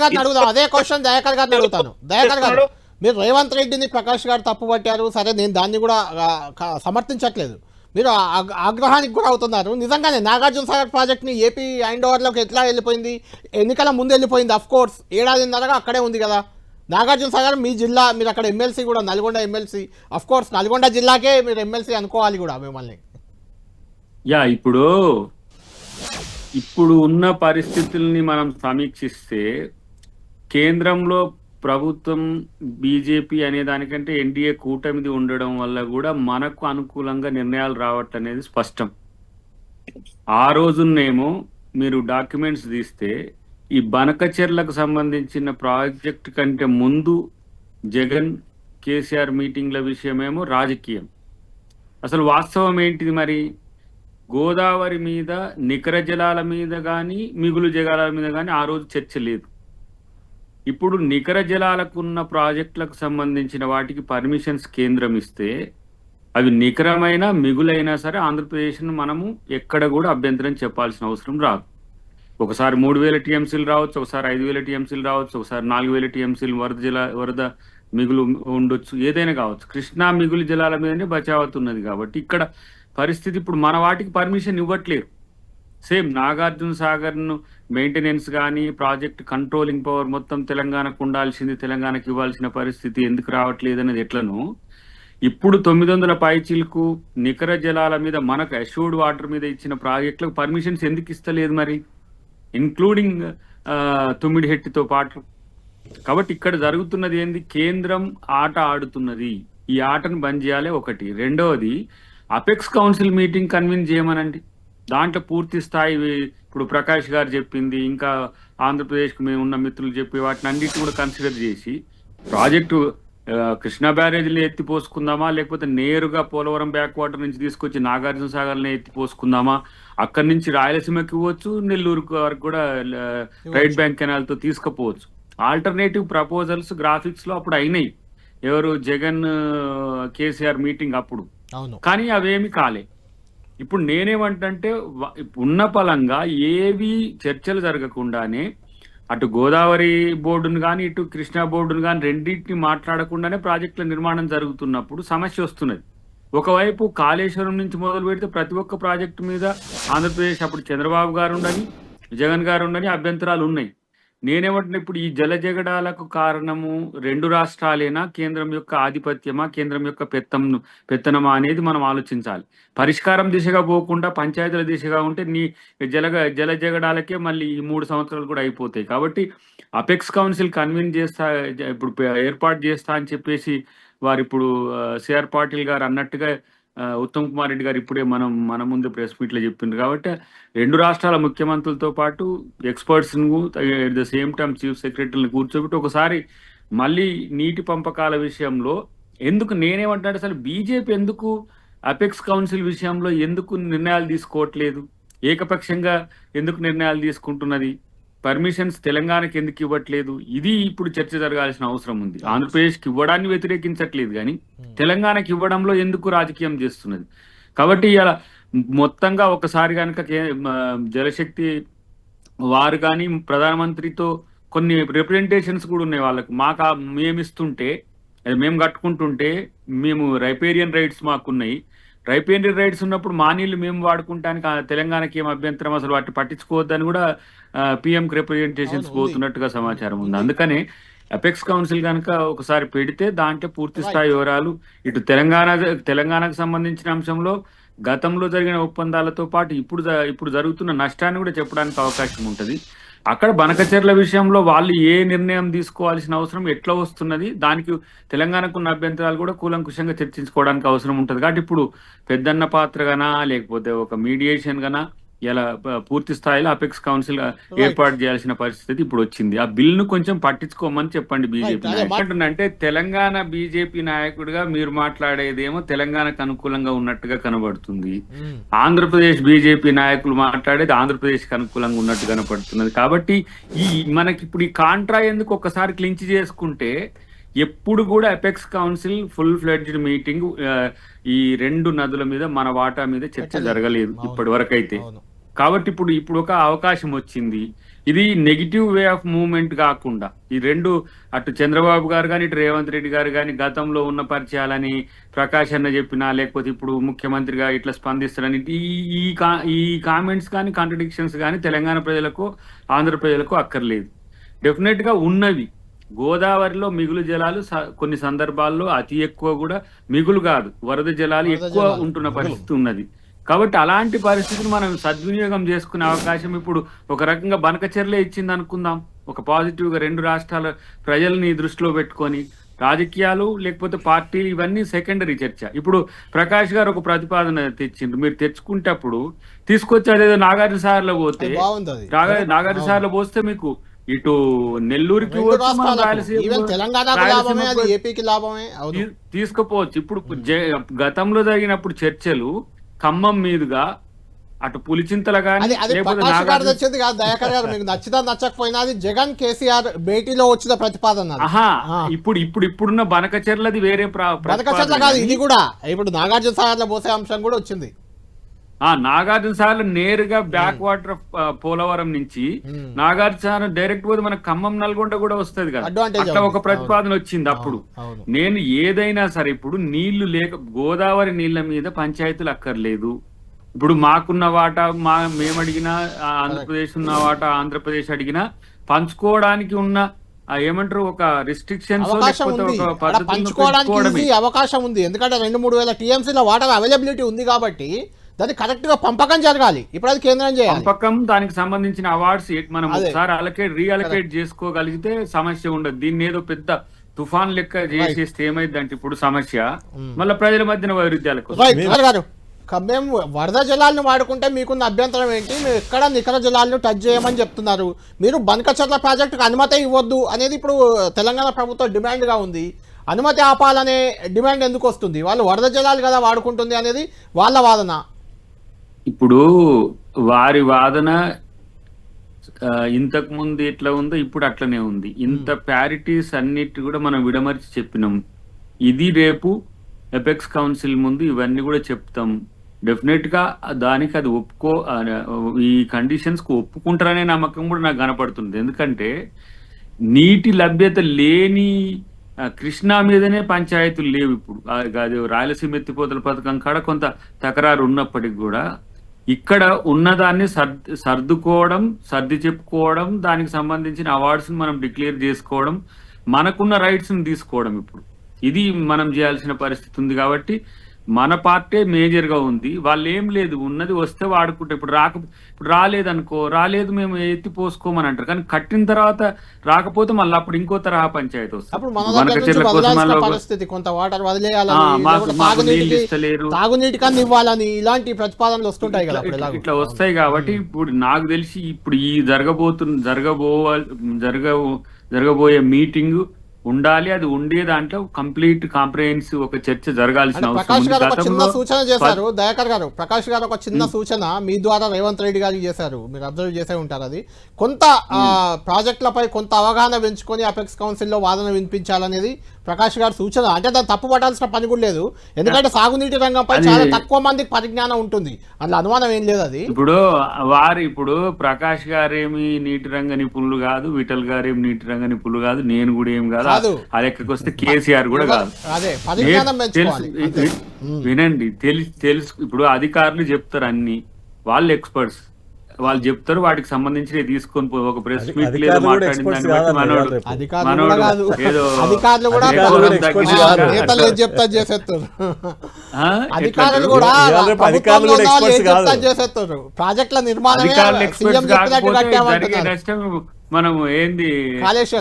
గారిని అడుగుదాం. అదే క్వశ్చన్ దయాకర్ గారిని అడుగుతాను. దయాకర్ గారు మీరు రేవంత్ రెడ్డిని ప్రకాష్ గారు తప్పు పట్టారు. సరే నేను దాన్ని కూడా సమర్థించట్లేదు. మీరు ఆ- ఆగ్రహానికి కూడా అవుతున్నారు. నిజంగానే నాగార్జున సాగర్ ప్రాజెక్ట్ని ఏపీ హ్యాండ్ ఓవర్లోకి ఎట్లా వెళ్ళిపోయింది? ఎన్నికల ముందు వెళ్ళిపోయింది అఫ్ కోర్స్ ఏడాదిన్నరగా అక్కడే ఉంది కదా. నాగార్జున సాగర్ మీ జిల్లా మీరు అక్కడ ఎమ్మెల్సీ కూడా Nalgonda MLC. Of course Nalgonda జిల్లాకే మీరు ఎమ్మెల్సీ అనుకోవాలి కూడా మిమ్మల్ని. యా ఇప్పుడు ఇప్పుడు ఉన్న పరిస్థితుల్ని మనం సమీక్షిస్తే కేంద్రంలో ప్రభుత్వం బీజేపీ అనే దానికంటే ఎన్డీఏ కూటమిది ఉండడం వల్ల కూడా మనకు అనుకూలంగా నిర్ణయాలు రావటం అనేది స్పష్టం. ఆ రోజునేమో మీరు డాక్యుమెంట్స్ తీస్తే ఈ బనకచెర్లకు సంబంధించిన ప్రాజెక్ట్ కంటే ముందు జగన్ కేసీఆర్ మీటింగ్ల విషయమేమో రాజకీయం. అసలు వాస్తవం ఏంటిది మరి? గోదావరి మీద నికర జలాల మీద కానీ మిగులు జలాల మీద కానీ ఆ రోజు చర్చ లేదు. ఇప్పుడు నికర జలాలకు ఉన్న ప్రాజెక్టులకు సంబంధించిన వాటికి పర్మిషన్స్ కేంద్రం ఇస్తే అవి నికరమైన మిగులైనా సరే ఆంధ్రప్రదేశ్ను మనము ఎక్కడ కూడా అభ్యంతరం చెప్పాల్సిన అవసరం రాదు. ఒకసారి మూడు వేల టీఎంసీలు రావచ్చు ఒకసారి ఐదు వేల టీఎంసీలు రావచ్చు ఒకసారి నాలుగు వేల టీఎంసీలు వరద జల వరద మిగులు ఉండొచ్చు ఏదైనా కావచ్చు. కృష్ణా మిగులు జలాల మీదనే బచావత్ ఉన్నది కాబట్టి ఇక్కడ పరిస్థితి ఇప్పుడు మన వాటికి పర్మిషన్ ఇవ్వట్లేరు. సేమ్ నాగార్జున సాగర్ను మెయింటెనెన్స్ కానీ ప్రాజెక్ట్ కంట్రోలింగ్ పవర్ మొత్తం తెలంగాణకు ఉండాల్సింది తెలంగాణకు ఇవ్వాల్సిన పరిస్థితి ఎందుకు రావట్లేదు అనేది ఎట్లను ఇప్పుడు తొమ్మిది వందల పైచీలకు నికర జలాల మీద మనకు అష్యూర్డ్ వాటర్ మీద ఇచ్చిన ప్రాజెక్టులకు పర్మిషన్స్ ఎందుకు ఇస్తలేదు మరి? ఇంక్లూడింగ్ తుమ్మిడి హెట్టితో పాటు. కాబట్టి ఇక్కడ జరుగుతున్నది ఏంది? కేంద్రం ఆట ఆడుతున్నది. ఈ ఆటను బంద్ చేయాలి ఒకటి. రెండవది అపెక్స్ కౌన్సిల్ మీటింగ్ కన్విన్స్ చేయమనండి. దాంట్లో పూర్తి స్థాయి ఇప్పుడు ప్రకాష్ గారు చెప్పింది ఇంకా ఆంధ్రప్రదేశ్కి మేము ఉన్న మిత్రులు చెప్పి వాటిని అన్నిటిని కూడా కన్సిడర్ చేసి ప్రాజెక్టు కృష్ణా బ్యారేజీని ఎత్తిపోసుకుందామా లేకపోతే నేరుగా పోలవరం బ్యాక్ వాటర్ నుంచి తీసుకొచ్చి నాగార్జున సాగర్ని ఎత్తిపోసుకుందామా అక్కడి నుంచి రాయలసీమకి ఇవ్వచ్చు నెల్లూరు వరకు కూడా రైట్ బ్యాంక్ కెనాల్తో తీసుకుపోవచ్చు. ఆల్టర్నేటివ్ ప్రపోజల్స్ గ్రాఫిక్స్లో అప్పుడు అయినాయి. ఎవరు? జగన్ కేసీఆర్ మీటింగ్ అప్పుడు. కానీ అవేమి కాలే. ఇప్పుడు నేనేమంటే ఉన్న పలంగా ఏవి చర్చలు జరగకుండానే అటు గోదావరి బోర్డును కానీ ఇటు కృష్ణా బోర్డును కానీ రెండింటిని మాట్లాడకుండానే ప్రాజెక్టుల నిర్మాణం జరుగుతున్నప్పుడు సమస్య వస్తున్నది. ఒకవైపు కాళేశ్వరం నుంచి మొదలు పెడితే ప్రతి ఒక్క ప్రాజెక్టు మీద ఆంధ్రప్రదేశ్ అప్పుడు చంద్రబాబు గారు ఉండని జగన్ గారు ఉండని అభ్యంతరాలు ఉన్నాయి. నేనేమంటున్నా ఇప్పుడు ఈ జల జగడాలకు కారణము రెండు రాష్ట్రాలేనా? కేంద్రం యొక్క ఆధిపత్యమా? కేంద్రం యొక్క పెత్తం పెత్తనమా అనేది మనం ఆలోచించాలి. పరిష్కారం దిశగా పోకుండా పంచాయతీల దిశగా ఉంటే నీ జల జల జగడాలకే మళ్ళీ ఈ మూడు సంవత్సరాలు కూడా అయిపోతాయి. కాబట్టి అపెక్స్ కౌన్సిల్ కన్వీన్ చేస్తా ఇప్పుడు ఏర్పాటు చేస్తా అని చెప్పేసి వారు ఇప్పుడు సిఆర్ పాటిల్ గారు అన్నట్టుగా ఉత్తమ్ కుమార్ రెడ్డి గారు ఇప్పుడే మనం మన ముందు ప్రెస్ మీట్లో చెప్పిండ్రు కాబట్టి రెండు రాష్ట్రాల ముఖ్యమంత్రులతో పాటు ఎక్స్పర్ట్స్ను at the same time chief సెక్రటరీని కూర్చోబెట్టి ఒకసారి మళ్ళీ నీటి పంపకాల విషయంలో ఎందుకు నేనేమంటాడు అసలు బీజేపీ ఎందుకు అపెక్స్ కౌన్సిల్ విషయంలో ఎందుకు నిర్ణయాలు తీసుకోవట్లేదు? ఏకపక్షంగా ఎందుకు నిర్ణయాలు తీసుకుంటున్నది? పర్మిషన్స్ తెలంగాణకి ఎందుకు ఇవ్వట్లేదు? ఇది ఇప్పుడు చర్చ జరగాల్సిన అవసరం ఉంది. ఆంధ్రప్రదేశ్కి ఇవ్వడాన్ని వ్యతిరేకించట్లేదు కానీ తెలంగాణకి ఇవ్వడంలో ఎందుకు రాజకీయం చేస్తున్నది? కాబట్టి ఇలా మొత్తంగా ఒకసారి కనుక జలశక్తి వారు కానీ ప్రధానమంత్రితో కొన్ని రిప్రజెంటేషన్స్ కూడా ఉన్నాయి వాళ్ళకు. మాకు మేము ఇస్తుంటే మేము కట్టుకుంటుంటే మేము రైపేరియన్ రైట్స్ మాకున్నాయి. రైపేరియన్ రైట్స్ ఉన్నప్పుడు మా నీళ్ళు మేము వాడుకుంటానికి తెలంగాణకి ఏం అభ్యంతరం? అసలు వాటిని పట్టించుకోవద్దని కూడా పిఎం రిప్రజెంటేషన్స్. పోతున్నట్టుగా సమాచారం ఉంది. అందుకనే అపెక్స్ కౌన్సిల్ కనుక ఒకసారి పెడితే దాంట్లో పూర్తి స్థాయి వివరాలు ఇటు తెలంగాణ తెలంగాణకు సంబంధించిన అంశంలో గతంలో జరిగిన ఒప్పందాలతో పాటు ఇప్పుడు ఇప్పుడు జరుగుతున్న నష్టాన్ని కూడా చెప్పడానికి అవకాశం ఉంటుంది. అక్కడ బనకచర్ల విషయంలో వాళ్ళు ఏ నిర్ణయం తీసుకోవాల్సిన అవసరం ఎట్లా వస్తున్నది దానికి తెలంగాణకు ఉన్న అభ్యంతరాలు కూడా కూలంకుషంగా చర్చించుకోవడానికి అవసరం ఉంటుంది. కాబట్టి ఇప్పుడు పెద్దన్న పాత్ర గనా లేకపోతే ఒక మీడియేషన్ గనా ఇలా పూర్తి స్థాయిలో అపెక్స్ కౌన్సిల్ ఏర్పాటు చేయాల్సిన పరిస్థితి ఇప్పుడు వచ్చింది. ఆ బిల్ను కొంచెం పట్టించుకోమని చెప్పండి బీజేపీ అంటే తెలంగాణ బీజేపీ నాయకుడిగా మీరు మాట్లాడేదేమో తెలంగాణకు అనుకూలంగా ఉన్నట్టుగా కనబడుతుంది. మ్మ్. ఆంధ్రప్రదేశ్ బీజేపీ నాయకులు మాట్లాడేది ఆంధ్రప్రదేశ్కి అనుకూలంగా ఉన్నట్టు కనపడుతున్నది కాబట్టి ఈ మనకి ఇప్పుడు ఈ కాంట్రా ఎందుకు ఒక్కసారి క్లించ్ చేసుకుంటే ఎప్పుడు కూడా apex council full fledged meeting ఈ రెండు నదుల మీద మన వాటా మీద చర్చ. జరగలేదు. ఇప్పటి వరకు అయితే కాబట్టి ఇప్పుడు ఇప్పుడు ఒక అవకాశం వచ్చింది. ఇది నెగిటివ్ వే ఆఫ్ మూవ్మెంట్ కాకుండా ఈ రెండు అటు చంద్రబాబు గారు కానీ ఇటు రేవంత్ రెడ్డి గారు కానీ గతంలో ఉన్న పరిచయాలని ప్రకాష్ అన్న చెప్పినా లేకపోతే ఇప్పుడు ముఖ్యమంత్రిగా ఇట్లా స్పందిస్తారని ఈ ఈ కామెంట్స్ కానీ కాంట్రడిక్షన్స్ కానీ తెలంగాణ ప్రజలకు ఆంధ్ర ప్రజలకు అక్కర్లేదు. డెఫినెట్గా ఉన్నవి. గోదావరిలో మిగులు జలాలు కొన్ని సందర్భాల్లో అతి ఎక్కువ కూడా మిగులు కాదు. వరద జలాలు ఎక్కువ ఉంటున్న. పరిస్థితి ఉన్నది. కాబట్టి అలాంటి పరిస్థితిని మనం సద్వినియోగం చేసుకునే అవకాశం ఇప్పుడు ఒక రకంగా బనకచెర్లే ఇచ్చింది అనుకుందాం. ఒక పాజిటివ్గా రెండు రాష్ట్రాల ప్రజల్ని దృష్టిలో పెట్టుకొని రాజకీయాలు లేకపోతే పార్టీలు ఇవన్నీ సెకండరీ చర్చ. ఇప్పుడు ప్రకాష్ గారు ఒక ప్రతిపాదన తెచ్చిండ్రు. మీరు తెచ్చుకుంటప్పుడు తీసుకొచ్చి అదేదో నాగార్జున సార్లో పోతే నాగార్జున సార్లో పోస్తే మీకు ఇటు నెల్లూరుకి తీసుకుపోవచ్చు. ఇప్పుడు గతంలో జరిగినప్పుడు చర్చలు ఖమ్మం మీదుగా అటు పులిచింతల కాదు దయాకర్ గారు మీకు నచ్చినా నచ్చకపోయినా అది జగన్ కేసీఆర్ భేటీలో వచ్చిన ప్రతిపాదన. ఇప్పుడు ఇప్పుడు ఇప్పుడున్న బనకచెర్లది వేరే ప్రతిపాదన కాదు కానీ, ఇది కూడా. ఇప్పుడు నాగార్జున సాగర్లో పోసే అంశం కూడా వచ్చింది. ఆ నాగార్జున సార్లు నేరుగా బ్యాక్ వాటర్ పోలవరం నుంచి. నాగార్జున సార్ డైరెక్ట్ పోతే మన ఖమ్మం నల్గొండ కూడా వస్తది కదా. అట్లా ఒక. ప్రతిపాదన వచ్చింది అప్పుడు. నేను ఏదైనా సరే ఇప్పుడు నీళ్ళు లేక గోదావరి నీళ్ళ మీద పంచాయతీలు అక్కర్లేదు. ఇప్పుడు మాకున్న వాటా మా మేము అడిగినా ఆంధ్రప్రదేశ్ ఉన్న వాటా ఆంధ్రప్రదేశ్ అడిగినా పంచుకోవడానికి ఉన్న ఏమంటారు ఒక రిస్ట్రిక్షన్స్ పద్ధతిని పంచుకోవడానికి అవకాశం ఉంది. ఎందుకంటే రెండు మూడు వేల టీఎంసీల వాటర్ అవైలబిలిటీ ఉంది కాబట్టి దాన్ని కరెక్ట్గా పంపకం జరగాలి. ఇప్పుడు అది కేంద్రం చేయాలి. పంపకం దానికి సంబంధించిన అవార్డ్స్ మనం. ఒకసారి అలకేట్ రీఅలకేట్ చేసుకోగలిగితే సమస్య ఉండదు. దీన్ని ఏదో పెద్ద తుఫాన్ లెక్క చేసేస్తే ఏమైందంటే ఇప్పుడు సమస్య. మళ్ళీ ప్రజల మధ్యన వైరుధ్యాలకు మేము వరద జలాలను వాడుకుంటే మీకున్న అభ్యంతరం ఏంటి? మీరు ఎక్కడ నికర జలాలను టచ్ చేయమని చెప్తున్నారు. మీరు బనకచర్ల ప్రాజెక్టుకు అనుమతి ఇవ్వద్దు అనేది ఇప్పుడు తెలంగాణ ప్రభుత్వం డిమాండ్గా ఉంది. అనుమతి ఆపాలనే డిమాండ్ ఎందుకు వస్తుంది? వాళ్ళు వరద జలాలు కదా వాడుకుంటుంది అనేది వాళ్ళ వాదన. ఇప్పుడు వారి వాదన ఇంతకు ముందు ఎట్లా ఉందో ఇప్పుడు అట్లనే ఉంది. ఇంత ప్యారిటీస్ అన్నిటి కూడా మనం విడమర్చి చెప్పినాం. ఇది రేపు ఎపెక్స్ కౌన్సిల్ ముందు ఇవన్నీ కూడా చెప్తాం. డెఫినెట్గా దానికి అది ఒప్పుకో ఈ కండిషన్స్కు ఒప్పుకుంటారనే నమ్మకం కూడా నాకు కనపడుతుంది. ఎందుకంటే నీటి లభ్యత లేని కృష్ణా మీదనే పంచాయతీలు లేవు ఇప్పుడు. అది రాయలసీమ ఎత్తిపోతల పథకం కాడ కొంత తకరారు ఉన్నప్పటికి కూడా ఇక్కడ ఉన్నదాన్ని సర్ది సర్దుకోవడం సర్ది చెప్పుకోవడం దానికి సంబంధించిన అవార్డ్స్ని మనం డిక్లేర్ చేసుకోవడం మనకున్న రైట్స్ని తీసుకోవడం ఇప్పుడు. ఇది మనం చేయాల్సిన పరిస్థితి ఉంది కాబట్టి మన పార్టీ మేజర్గా ఉంది. వాళ్ళు ఏం లేదు. ఉన్నది వస్తే వాడుకుంటే. ఇప్పుడు రాక ఇప్పుడు రాలేదనుకో రాలేదు మేము ఎత్తి పోసుకోమని అంటారు. కానీ కట్టిన తర్వాత రాకపోతే మళ్ళీ అప్పుడు ఇంకో తరహా పంచాయతీ వస్తుంది. కొంత వాటర్ వదిలేయాలని తాగునీటి ఇవ్వాలని ఇలాంటి ప్రతిపాదనలు వస్తుంటాయి కదా ఇట్లా- వస్తాయి కాబట్టి ఇప్పుడు నాకు తెలిసి ఇప్పుడు ఈ జరగబోతు జరగబోవాల్ జరగ జరగబోయే మీటింగ్ ఉండాలి అది ఉండే దాంట్లో కంప్లీట్ కాంప్రహెన్సివ్ ఒక చర్చ జరగాల్సిన ప్రకాష్ గారు ఒక చిన్న సూచన చేశారు. దయాకర్ గారు ప్రకాష్ గారు ఒక చిన్న సూచన మీ ద్వారా రేవంత్ రెడ్డి గారికి చేశారు. మీరు అబ్జర్వ్ చేసే ఉంటారు అది. కొంత ఆ, ప్రాజెక్టులపై కొంత అవగాహన పెంచుకొని అపెక్స్ కౌన్సిల్లో వాదన వినిపించాలనేది ప్రకాష్ గారి సూచన. అంటే దాన్ని తప్పు పట్టాల్సిన పని కూడా లేదు. ఎందుకంటే సాగునీటి రంగంపై చాలా తక్కువ మందికి పరిజ్ఞానం ఉంటుంది. అందులో అనుమానం ఏం లేదు అది. ఇప్పుడు వారు ఇప్పుడు ప్రకాష్ గారేమి నీటి రంగ నిపుణులు కాదు విఠల్ గారేమి నీటి రంగ నిపుణులు కాదు నేను కూడా ఏం కాదు. ఆ లెక్కకి వస్తే కేసీఆర్ కూడా కాదు. అదే పరిజ్ఞానం. వినండి తెలుసు తెలుసు ఇప్పుడు అధికారులు చెప్తారు అన్ని. వాళ్ళు ఎక్స్పర్ట్స్. వాళ్ళు చెప్తారు వాటికి సంబంధించి తీసుకొని ఒక ప్రెస్ మీట్లో అధికారులు కూడా. అధికారులు చేసేస్తారు? ప్రాజెక్టుల మనం ఏంది.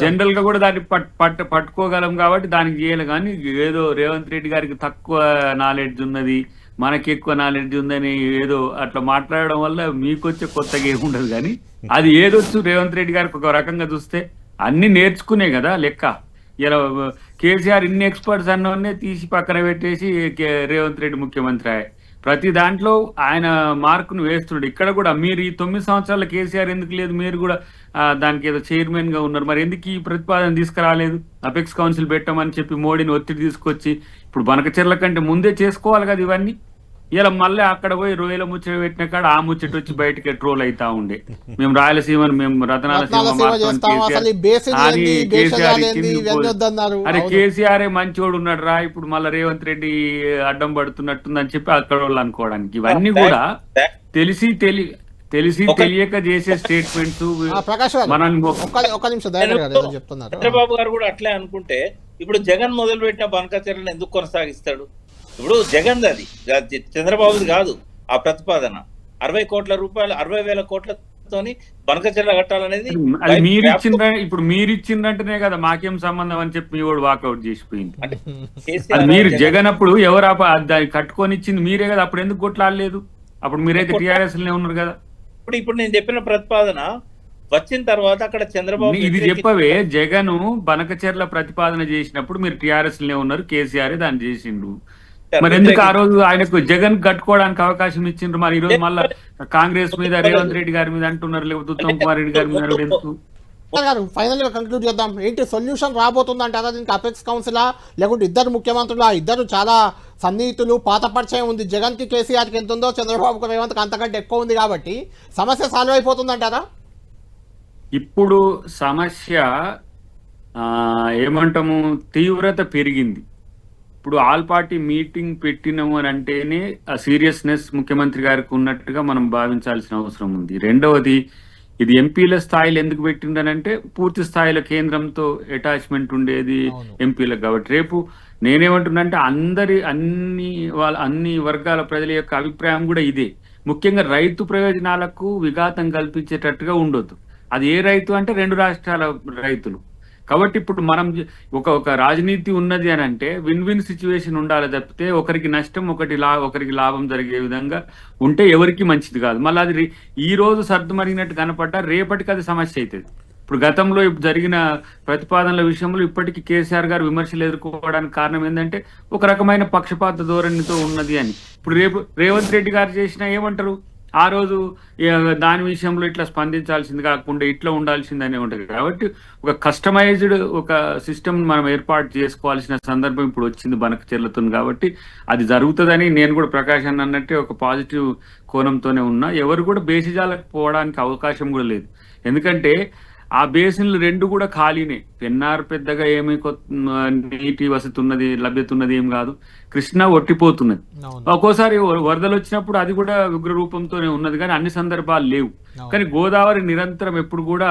జనరల్గా కూడా దాన్ని పట్ పట్ పట్టుకోగలం కాబట్టి దానికి చేయాలి. కానీ ఏదో రేవంత్ రెడ్డి గారికి తక్కువ నాలెడ్జ్ ఉన్నది. మనకి ఎక్కువ నాలెడ్జ్ ఉందని ఏదో అట్లా మాట్లాడడం వల్ల మీకు వచ్చే కొత్తగా ఏముండదు కానీ అది ఏదొచ్చు రేవంత్ రెడ్డి గారికి ఒక రకంగా చూస్తే అన్ని నేర్చుకునే కదా లెక్క. ఇలా కేసీఆర్ ఇన్ని ఎక్స్పర్ట్స్ అన్నోనే తీసి పక్కన పెట్టేసి రేవంత్ రెడ్డి ముఖ్యమంత్రి ప్రతి దాంట్లో ఆయన మార్కును వేస్తున్నాడు. ఇక్కడ కూడా మీరు ఈ తొమ్మిది సంవత్సరాల కేసీఆర్ ఎందుకు లేదు? మీరు కూడా దానికి ఏదో చైర్మన్గా ఉన్నారు. మరి ఎందుకు ఈ ప్రతిపాదన తీసుకురాలేదు? అపెక్స్ కౌన్సిల్ పెట్టమని చెప్పి మోడీని ఒత్తిడి తీసుకొచ్చి ఇప్పుడు బనకచెర్ల కంటే ముందే చేసుకోవాలి కదా ఇవన్నీ? ఇలా మళ్ళీ అక్కడ పోయి రొయ్యల ముచ్చట పెట్టిన కాడ ఆ ముచ్చట వచ్చి బయటకి ట్రోల్ అవుతా ఉండే. మేము రాయలసీమని మేము రతనాల సీమ అరే. కేసీఆర్ మంచోడు ఉన్నాడు రా ఇప్పుడు మళ్ళీ రేవంత్ రెడ్డి అడ్డం పడుతున్నట్టుందని చెప్పి అక్కడ వాళ్ళు అనుకోవడానికి. ఇవన్నీ కూడా తెలిసి తెలి తెలిసి తెలియక చేసే స్టేట్మెంట్స్ చంద్రబాబు గారు కూడా అట్లే అనుకుంటే ఇప్పుడు జగన్ మొదలు పెట్టిన బనకచర్యలను ఎందుకు కొనసాగిస్తాడు? ఇప్పుడు జగన్ అది. చంద్రబాబుది కాదు ఆ ప్రతిపాదన. అరవై కోట్ల రూపాయలు అరవై వేల కోట్లతోని బనకచర్ల కట్టాలనేది అది మీరు ఇచ్చిండ్ర ఇప్పుడు మీరు ఇచ్చిందంటేనే కదా మాకేం సంబంధం అని చెప్పి మీ వాడు వాకౌట్ చేసిపోయింది అంటే మీరు జగన్ అప్పుడు ఎవరు దాన్ని కట్టుకొని ఇచ్చింది మీరే కదా అప్పుడు ఎందుకు కొట్లాడలేదు? అప్పుడు మీరైతే టిఆర్ఎస్లోనే ఉన్నారు కదా. ఇప్పుడు ఇప్పుడు నేను చెప్పిన ప్రతిపాదన వచ్చిన తర్వాత అక్కడ చంద్రబాబు ఇది చెప్పవే జగన్ బనకచెర్ల ప్రతిపాదన చేసినప్పుడు మీరు టిఆర్ఎస్లోనే ఉన్నారు కేసీఆర్ దాన్ని చేసిండు. మరి ఎందుకు ఆ రోజు ఆయనకు జగన్ కట్టుకోవడానికి అవకాశం ఇచ్చిండ్రు? మరి ఈ రోజు మళ్ళా కాంగ్రెస్ మీద రేవంత్ రెడ్డి గారి మీద అంటున్నారు లేకపోతే ఉత్తమ్ కుమార్ రెడ్డి గారి మీద ఎందుకు? దయాకర్ గారు ఫైనల్గా కంక్లూడ్ చేద్దాం. ఏంటి సొల్యూషన్ రాబోతుంది అంటారా దీనికి అపెక్స్ కౌన్సిలా లేకుంటే ఇద్దరు ముఖ్యమంత్రులు? ఆ ఇద్దరు చాలా సన్నిహితులు పాత పరిచయం ఉంది. జగన్కి కేసీఆర్కి ఎంత ఉందో చంద్రబాబుకు రేవంత్ అంతకంటే ఎక్కువ ఉంది కాబట్టి సమస్య సాల్వ్ అయిపోతుంది అంటారా? ఇప్పుడు సమస్య ఏమంటాము తీవ్రత పెరిగింది. ఇప్పుడు ఆల్ పార్టీ మీటింగ్ పెట్టినాము అని అంటేనే ఆ సీరియస్నెస్ ముఖ్యమంత్రి గారికి ఉన్నట్టుగా మనం భావించాల్సిన అవసరం ఉంది. రెండవది ఇది ఎంపీల స్థాయిలో ఎందుకు పెట్టిండనంటే పూర్తి స్థాయిలో కేంద్రంతో అటాచ్మెంట్ ఉండేది. ఎంపీలకు కాబట్టి. రేపు నేనేమంటున్నానంటే అందరి అన్ని వాళ్ళ అన్ని వర్గాల ప్రజల యొక్క అభిప్రాయం కూడా ఇదే. ముఖ్యంగా రైతు ప్రయోజనాలకు విఘాతం కల్పించేటట్టుగా ఉండొద్దు. అది ఏ రైతు అంటే రెండు రాష్ట్రాల రైతులు. కాబట్టి ఇప్పుడు మనం ఒక ఒక రాజనీతి ఉన్నది అని అంటే విన్ విన్ సిచ్యువేషన్ ఉండాలి తప్పితే ఒకరికి నష్టం ఒకటి లా ఒకరికి లాభం జరిగే విధంగా ఉంటే ఎవరికి మంచిది కాదు. మళ్ళీ అది ఈ రోజు సర్దుమరిగినట్టు కనపడ్డా రేపటికి అది సమస్య అవుతుంది. ఇప్పుడు గతంలో ఇప్పుడు జరిగిన ప్రతిపాదనల విషయంలో ఇప్పటికీ కేసీఆర్ గారు విమర్శలు ఎదుర్కోవడానికి కారణం ఏంటంటే ఒక రకమైన పక్షపాత ధోరణితో ఉన్నది అని. ఇప్పుడు రేపు రేవంత్ రెడ్డి గారు చేసినా ఏమంటారు? ఆ రోజు దాని విషయంలో ఇట్లా స్పందించాల్సింది కాకుండా ఇట్లా ఉండాల్సిందనే ఉంటుంది. కాబట్టి ఒక కస్టమైజ్డ్ ఒక సిస్టమ్ మనం ఏర్పాటు చేసుకోవాల్సిన సందర్భం ఇప్పుడు వచ్చింది బనక చెల్లుతుంది కాబట్టి అది జరుగుతుందని నేను కూడా ప్రకాష్ అన్న అన్నట్టే ఒక పాజిటివ్ కోణంతోనే ఉన్నా. ఎవరు కూడా బేసిజాలకు పోవడానికి అవకాశం కూడా లేదు. ఎందుకంటే ఆ బేసిన్లు రెండు కూడా ఖాళీనే. పెన్నార్ పెద్దగా ఏమి నీటి వసతి ఉన్నది లభ్యత ఉన్నది ఏం కాదు. కృష్ణ ఒట్టిపోతున్నది. ఒక్కోసారి వరదలు వచ్చినప్పుడు అది కూడా ఉగ్ర రూపంతోనే ఉన్నది కానీ అన్ని సందర్భాలు లేవు. కానీ గోదావరి నిరంతరం ఎప్పుడు కూడా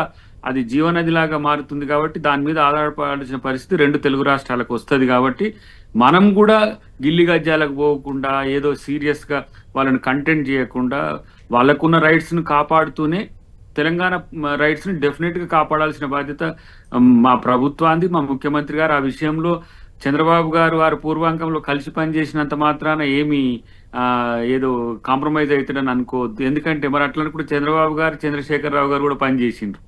అది జీవనదిలాగా మారుతుంది కాబట్టి దాని మీద ఆధారపడాల్సిన పరిస్థితి రెండు తెలుగు రాష్ట్రాలకు వస్తది కాబట్టి మనం కూడా గిల్లి గజ్జాలకు పోకుండా ఏదో సీరియస్గా వాళ్ళని కంటెంట్ చేయకుండా వాళ్ళకున్న రైట్స్ను కాపాడుతూనే తెలంగాణ రైట్స్ని డెఫినెట్గా కాపాడాల్సిన బాధ్యత మా ప్రభుత్వానికి మా ముఖ్యమంత్రి గారు. ఆ విషయంలో చంద్రబాబు గారు వారి పూర్వాంకంలో కలిసి పనిచేసినంత మాత్రాన ఏమి ఆ, ఏదో కాంప్రమైజ్ అవుతాడని అనుకోవద్దు. ఎందుకంటే మరి అట్లా కూడా చంద్రబాబు గారు చంద్రశేఖరరావు గారు కూడా పనిచేసిండ్రు.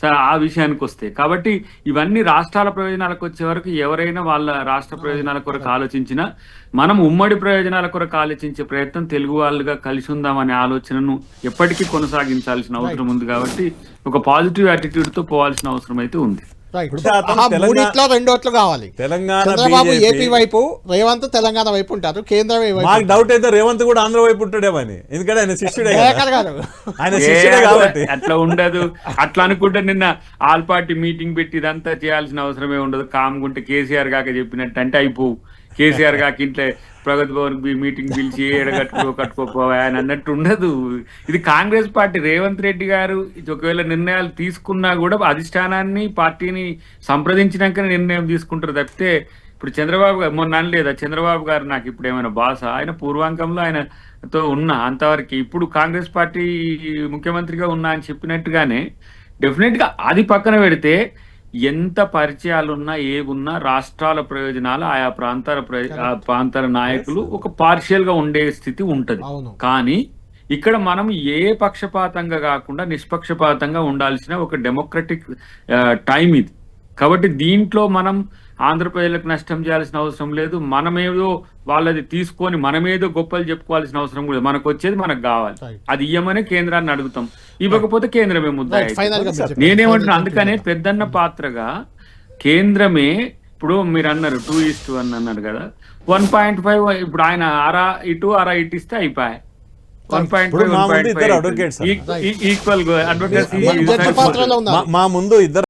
సరే ఆ విషయానికి వస్తే. కాబట్టి ఇవన్నీ రాష్ట్రాల ప్రయోజనాలకు వచ్చే వరకు ఎవరైనా వాళ్ళ రాష్ట్ర ప్రయోజనాల కొరకు ఆలోచించినా మనం ఉమ్మడి ప్రయోజనాల కొరకు ఆలోచించే ప్రయత్నం తెలుగు వాళ్ళుగా కలిసి ఉందామనే ఆలోచనను ఎప్పటికీ కొనసాగించాల్సిన అవసరం ఉంది కాబట్టి ఒక పాజిటివ్ యాటిట్యూడ్తో పోవాల్సిన అవసరం అయితే ఉంది. మూడిట్లో రెండోట్లు కావాలి. తెలంగాణ చంద్రబాబు ఏపీ వైపు రేవంత్ తెలంగాణ వైపు ఉంటారు కేంద్రం మాకు డౌట్ అయితే రేవంత్ కూడా ఆంధ్ర వైపు ఉంటాడేమని ఎందుకంటే ఆయన శిష్యుడే ఆయన శిష్యుడే అట్లా- కాబట్టి. అట్లా ఉండదు. అట్లా అనుకుంటే నిన్న ఆల్ పార్టీ మీటింగ్ పెట్టి ఇదంతా చేయాల్సిన అవసరమే ఉండదు. కామ్గుంటే కేసీఆర్ కాక చెప్పినట్టు అంటే అయిపోవు. కేసీఆర్ కాక ఇంట్లో ప్రగతి భవన్ మీటింగ్ పిలిచి ఎడగట్టుకో కట్టుకోపోవా అని అన్నట్టు ఉండదు. ఇది కాంగ్రెస్ పార్టీ రేవంత్ రెడ్డి గారు ఇది ఒకవేళ నిర్ణయాలు తీసుకున్నా కూడా అధిష్టానాన్ని పార్టీని సంప్రదించినాకనే నిర్ణయం తీసుకుంటారు తప్పితే ఇప్పుడు చంద్రబాబు గారు మొన్న అనలేదా? చంద్రబాబు గారు నాకు ఇప్పుడు ఏమైనా బాస ఆయన పూర్వాంకంలో ఆయనతో ఉన్నా అంతవరకు. ఇప్పుడు కాంగ్రెస్ పార్టీ ముఖ్యమంత్రిగా ఉన్నా అని చెప్పినట్టుగానే డెఫినెట్గా అది పక్కన పెడితే ఎంత పరిచయాలున్నా ఏగున్నా రాష్ట్రాల ప్రయోజనాలు ఆయా ప్రాంతాల ప్రాంతాల నాయకులు ఒక పార్షియల్గా ఉండే స్థితి ఉంటది. కానీ ఇక్కడ మనం ఏ పక్షపాతంగా కాకుండా నిష్పక్షపాతంగా ఉండాల్సిన ఒక డెమోక్రటిక్ టైం ఇది. కాబట్టి దీంట్లో మనం ఆంధ్ర ప్రజలకు నష్టం చేయాల్సిన అవసరం లేదు. మనమేదో వాళ్ళది తీసుకొని మనమేదో గొప్పలు చెప్పుకోవాల్సిన అవసరం కూడా లేదు. మనకు వచ్చేది మనకు కావాలి. అది ఇయ్యమనే కేంద్రాన్ని అడుగుతాం. ఇవ్వకపోతే కేంద్రమే ముద్ద. నేనేమంటున్నా అందుకనే. పెద్దన్న పాత్రగా కేంద్రమే ఇప్పుడు మీరు అన్నారు టూ ఈస్ట్ వన్ అన్నారు కదా వన్ పాయింట్ ఫైవ్ ఇప్పుడు ఆయన అరా ఇటు అరా ఇటు ఇస్తే అయిపోయాయి. మా ముందు ఇద్దరు